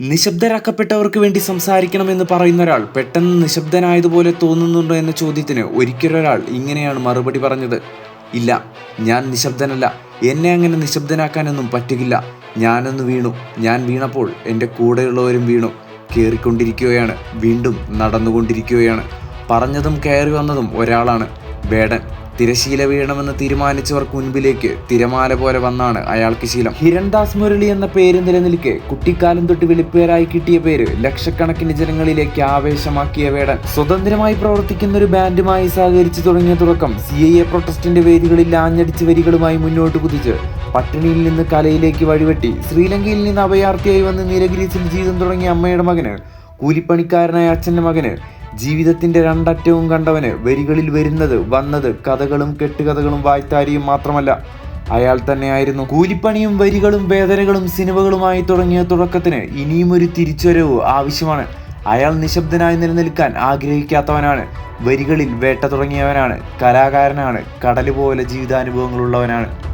നിശബ്ദരാക്കപ്പെട്ടവർക്ക് വേണ്ടി സംസാരിക്കണം എന്ന് പറയുന്ന ഒരാൾ പെട്ടെന്ന് നിശബ്ദനായതുപോലെ തോന്നുന്നുണ്ടോ എന്ന ചോദ്യത്തിന് ഒരിക്കലൊരാൾ ഇങ്ങനെയാണ് മറുപടി പറഞ്ഞത്. ഇല്ല ഞാൻ നിശബ്ദനല്ല. എന്നെ അങ്ങനെ നിശബ്ദനാക്കാനൊന്നും പറ്റുകില്ല. ഞാനൊന്ന് വീണു. ഞാൻ വീണപ്പോൾ എന്റെ കൂടെയുള്ളവരും വീണു. കയറിക്കൊണ്ടിരിക്കുകയാണ് വീണ്ടും നടന്നുകൊണ്ടിരിക്കുകയാണ്. പറഞ്ഞതും കയറി വന്നതും ഒരാളാണ്. വേടൻ. തിരശീല വീഴണമെന്ന് തീരുമാനിച്ചവർക്ക് മുൻപിലേക്ക് തിരമാല പോലെ വന്നാണ് അയാൾക്ക് ശീലം. ഹിരൺദാസ് മുരളി എന്ന പേര് നിലനിൽക്കെ കുട്ടിക്കാലം തൊട്ട് വെളിപ്പേരായി കിട്ടിയ പേര് ലക്ഷക്കണക്കിന് ജനങ്ങളിലേക്ക് ആവേശമാക്കിയ വേടൻ. സ്വതന്ത്രമായി പ്രവർത്തിക്കുന്ന ഒരു ബാൻഡുമായി സഹകരിച്ചു തുടങ്ങിയ തുടക്കം സി ഐ എ പ്രൊട്ടസ്റ്റിന്റെ വേദികളിൽ ആഞ്ഞടിച്ച് വരികളുമായി മുന്നോട്ട് കുതിച്ച് പട്ടിണിയിൽ നിന്ന് കലയിലേക്ക് വഴിവെട്ടി ശ്രീലങ്കയിൽ നിന്ന് അഭയാർത്ഥിയായി വന്ന് നീലഗിരീസിൽ ജീവിതം തുടങ്ങിയ അമ്മയുടെ മകന് കൂലിപ്പണിക്കാരനായ അച്ഛന്റെ മകന് ജീവിതത്തിന്റെ രണ്ടറ്റവും കണ്ടവന് വരികളിൽ വരുന്നത് വന്നത് കഥകളും കെട്ടുകഥകളും വായ്ത്താരിയും മാത്രമല്ല. അയാൾ തന്നെയായിരുന്നു. കൂലിപ്പണിയും വരികളും വേദനകളും സിനിമകളുമായി തുടങ്ങിയ തുടക്കത്തിന് ഇനിയും ഒരു തിരിച്ചുവരവ് ആവശ്യമാണ്. അയാൾ നിശബ്ദനായി നിലനിൽക്കാൻ ആഗ്രഹിക്കാത്തവനാണ്. വരികളിൽ വേട്ട തുടങ്ങിയവനാണ്. കലാകാരനാണ്. കടൽ പോലെ ജീവിതാനുഭവങ്ങളുള്ളവനാണ്.